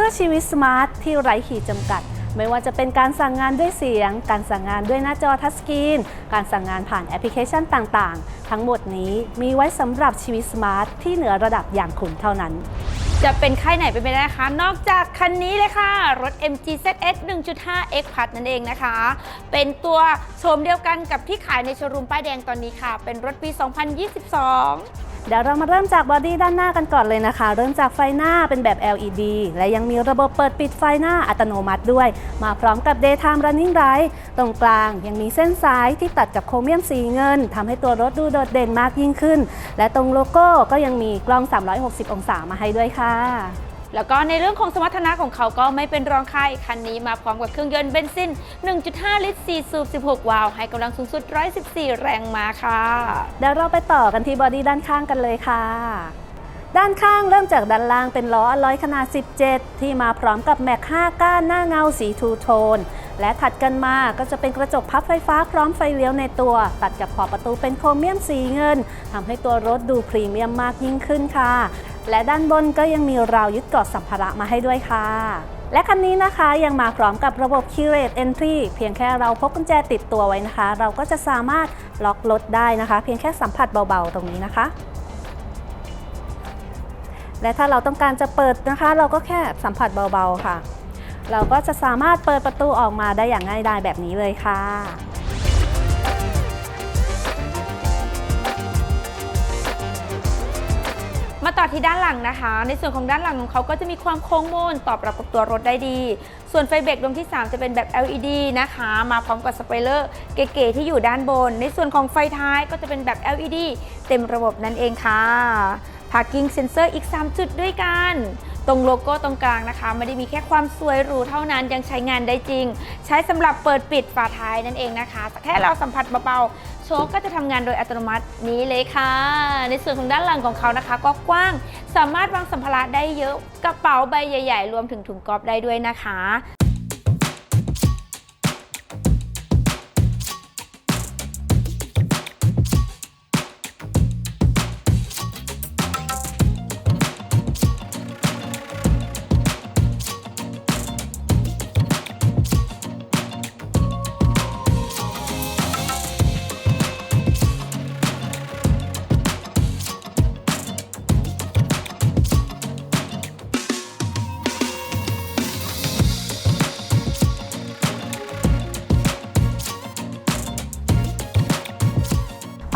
ื่อชีวิตสมาร์ทที่ไร้ขีดจำกัด ไม่ว่าจะเป็นการสั่งงานด้วยเสียง การสั่งงานด้วยหน้าจอทัชสกรีน การสั่งงานผ่านแอปพลิเคชันต่างๆ ทั้งหมดนี้มีไว้สำหรับชีวิตสมาร์ทที่เหนือระดับอย่างคุณเท่านั้น จะเป็นค่ายไหนไปไม่ได้นะคะ นอกจากคันนี้เลยค่ะ รถ MG ZS 1.5 X Plus นั่นเองนะคะ เป็นตัวโฉมเดียวกันกับที่ขายในโชว์รูมป้ายแดงตอนนี้ค่ะ เป็นรถปี 2022 เดี๋ยวเรามาเริ่มจากบอดี้ด้านหน้ากันก่อนเลยนะคะ เริ่มจากไฟหน้าเป็นแบบ LED และยังมีระบบเปิดปิดไฟหน้าอัตโนมัติด้วย มาพร้อมกับ Daytime Running Light ตรงกลางยังมีเส้นสายที่ตัดกับโครเมียมสีเงินทำให้ตัวรถดูโดดเด่นมากยิ่งขึ้น และตรงโลโก้ก็ยังมีกล้อง 360 องศามาให้ด้วยค่ะ แล้วก็ในเรื่องของสมรรถนะของเขาก็ไม่เป็นรองใครคันนี้มาพร้อมกับเครื่องยนต์เบนซิน 1.5 ลิตร 4 สูบ 16 วาล์วให้กำลังสูงสุด 114 แรงม้าค่ะ เดี๋ยวเราไปต่อกันที่บอดี้ด้านข้างกันเลยค่ะ ด้านข้างเริ่มจากด้านล่างเป็นล้ออลลอยขนาด 17 ที่มาพร้อมกับแม็ก 5 ก้านหน้าเงาสีทูโทน และถัดกันมาก็จะเป็นกระจกพับไฟฟ้าพร้อมไฟเลี้ยวในตัว ตัดกับขอบประตูเป็นโครเมียมสีเงินทำให้ตัวรถดูพรีเมียมมากยิ่งขึ้นค่ะ และด้านบนก็ยังมีราวยึดเกาะสัมภาระมาให้ด้วยค่ะ และคันนี้นะคะยังมาพร้อมกับระบบ Keyless Entry เพียงแค่เราพกกุญแจติดตัวไว้นะคะ เราก็จะสามารถล็อกรถได้นะคะ เพียงแค่สัมผัสเบาๆ ตรงนี้นะคะ และถ้าเราต้องการจะเปิดนะคะ เราก็แค่สัมผัสเบาๆค่ะ เราก็จะสามารถเปิดประตูออกมาได้อย่างง่ายดายแบบนี้เลยค่ะ มาต่อที่ด้านหลังนะคะ ในส่วนของด้านหลังของเขาก็จะมีความโค้งมนตอบรับกับตัวรถได้ดี ส่วนไฟเบรกดวงที่ 3 จะเป็นแบบ LED นะคะ มาพร้อมกับสปอยเลอร์เก๋ๆที่อยู่ด้านบน ในส่วนของไฟท้ายก็จะเป็นแบบ LED เต็มระบบนั่นเองค่ะ Parking Sensor อีก 3 จุดด้วยกัน ตรงโลโก้ตรงกลางนะคะ ไม่ได้มีแค่ความสวยหรูเท่านั้นยังใช้งานได้จริง ใช้สำหรับเปิดปิดฝาท้ายนั่นเองนะคะแค่เราสัมผัสเบาๆโชคก็จะทำงานโดยอัตโนมัตินี้เลยค่ะ ในส่วนของด้านหลังของเขานะคะ ก็กว้างสามารถวางสัมภาระได้เยอะกระเป๋าใบใหญ่ ๆ รวมถึงถุงกอล์ฟได้ด้วยนะคะ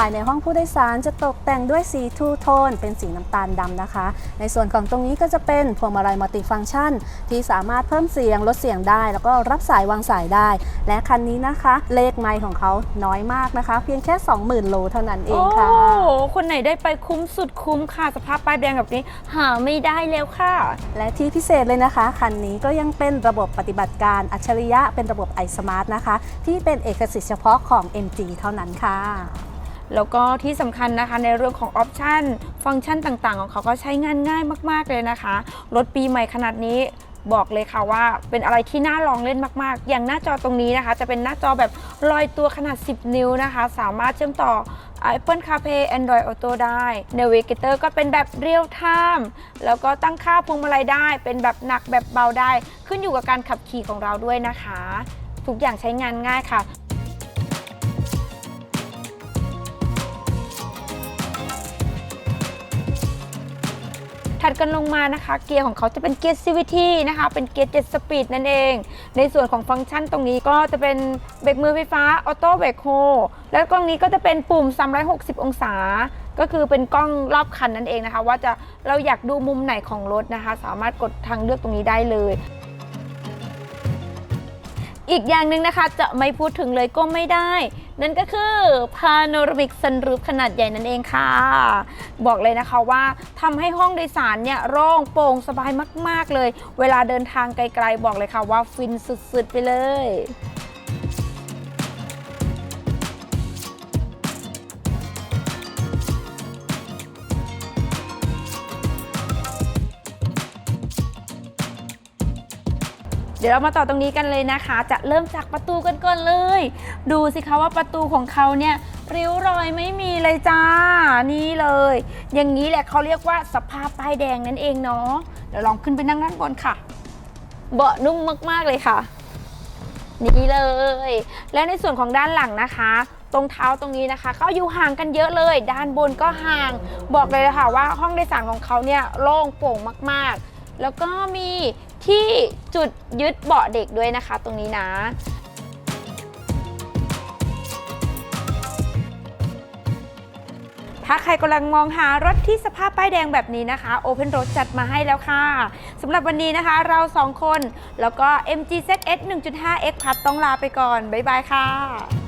ายในห้องผู้โดยสารจะตกแต่งด้วยสีทูโทน เป็นสีน้ำตาลดำนะคะ ในส่วนของตรงนี้ก็จะเป็นพวงมาลัยมัลติฟังก์ชัน ที่สามารถเพิ่มเสียงลดเสียงได้ แล้วก็รับสายวางสายได้ และคันนี้นะคะ เลขไมล์ของเขาน้อยมากนะคะ เพียงแค่ 20,000 โลเท่านั้นเองค่ะ โอ้โห คนไหนได้ไปคุ้มสุดคุ้มค่ะสภาพป้ายแดงแบบนี้ หาไม่ได้แล้วค่ะ และที่พิเศษเลยนะคะคันนี้ก็ยังเป็นระบบปฏิบัติการอัจฉริยะเป็นระบบ iSmart นะคะ ที่เป็นเอกสิทธิ์เฉพาะของ MG เท่านั้นค่ะ แล้วก็ที่สำคัญนะคะในเรื่องของออปชันฟังก์ชันต่างๆ ของเขาก็ใช้งานง่ายมาก ๆ เลยนะคะ รถปีใหม่ขนาดนี้บอกเลยค่ะว่าเป็นอะไรที่น่าลองเล่นมากๆ อย่างหน้าจอตรงนี้นะคะ จะเป็นหน้าจอแบบลอยตัวขนาด 10 นิ้วนะคะ สามารถเชื่อมต่อ Apple CarPlay Android Auto ได้ Navigator ก็เป็นแบบ Real Time แล้วก็ตั้งค่าพวงมาลัยได้ เป็นแบบหนักแบบเบาได้ ขึ้นอยู่กับการขับขี่ของเราด้วยนะคะ ทุกอย่างใช้งานง่ายค่ะ ถัดกันลงมานะคะ เกียร์ของเขาจะเป็นเกียร์ CVT นะคะ เป็นเกียร์ 7 สปีดนั่นเอง ในส่วนของฟังก์ชันตรงนี้ก็จะเป็นเบรกมือไฟฟ้าออโต้เบรกโฮแล้วกล้องนี้ก็จะเป็นปุ่ม 360 องศา ก็คือเป็นกล้องรอบคันนั่นเองนะคะ ว่าจะเราอยากดูมุมไหนของรถนะคะ สามารถกดทางเลือกตรงนี้ได้เลยอีกอย่างหนึ่งนะคะจะไม่พูดถึงเลยก็ไม่ได้ นั่นก็คือพาโนรามิกซันรูฟขนาดใหญ่นั่นเองค่ะ บอกเลยนะคะว่าทำให้ห้องโดยสารเนี่ยโล่งโปร่งสบายมาก ๆ เลย เวลาเดินทางไกล ๆ บอกเลยค่ะว่าฟินสุด ๆ ไปเลย ดี๋ยวเรามาต่อตรงนี้กันเลยนะคะ จะเริ่มจากประตูกันก่อนเลย ดูสิคะว่าประตูของเขาเนี่ยริ้วรอยไม่มีเลยจ้า นี่เลย อย่างนี้แหละเขาเรียกว่าสภาพป้ายแดงนั่นเองเนาะเดี๋ยวลองขึ้นไปนั่งด้านบนค่ะ เบาะนุ่มมากๆเลยค่ะ นี่เลย และในส่วนของด้านหลังนะคะตรงเท้าตรงนี้นะคะ ก็อยู่ห่างกันเยอะเลย ด้านบนก็ห่าง บอกเลยค่ะว่าห้องโดยสารของเขาเนี่ยโล่งโปร่งมากๆ แล้วก็มี ที่จุดยึดเบาะเด็กด้วยนะคะ ตรงนี้นะถ้าใครกำลังมองหารถที่สภาพป้ายแดงแบบนี้นะคะ Open Road จัดมาให้แล้วค่ะสำหรับวันนี้นะคะเราสองคน แล้วก็ MG ZS 1.5 X พัดต้องลาไปก่อน บ๊ายบายค่ะ